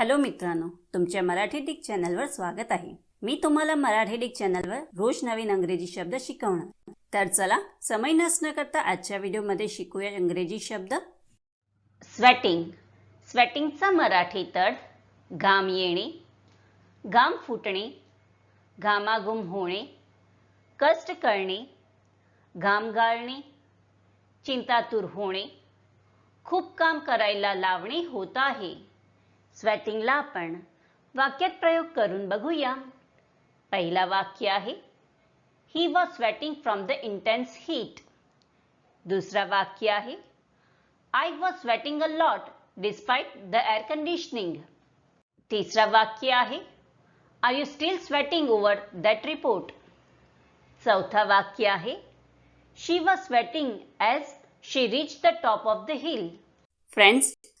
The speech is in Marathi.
हॅलो मित्रांनो तुमच्या मराठी डिक चॅनलवर स्वागत आहे. मी तुम्हाला मराठी डिक चॅनलवर रोज नवीन अंग्रेजी शब्द शिकवणार. तर चला समय नसणं करता आजच्या व्हिडिओमध्ये शिकूया इंग्रजी शब्द. स्वेटिंग स्वेटिंगचा मराठी तड घाम येणे घाम फुटणे घामाघूम होणे कष्ट करणे घाम गाळणे चिंतातूर होणे खूप काम करायला लावणे होत आहे. स्वेटिंगला आपण वाक्यात प्रयोग करून बघूया. पहिला वाक्य आहे he was sweating from the intense heat दुसरा वाक्य आहे I was sweating a lot despite the air conditioning तिसरा वाक्य आहे are you still sweating over that report चौथा वाक्य आहे she was sweating as she reach the top of the hill friends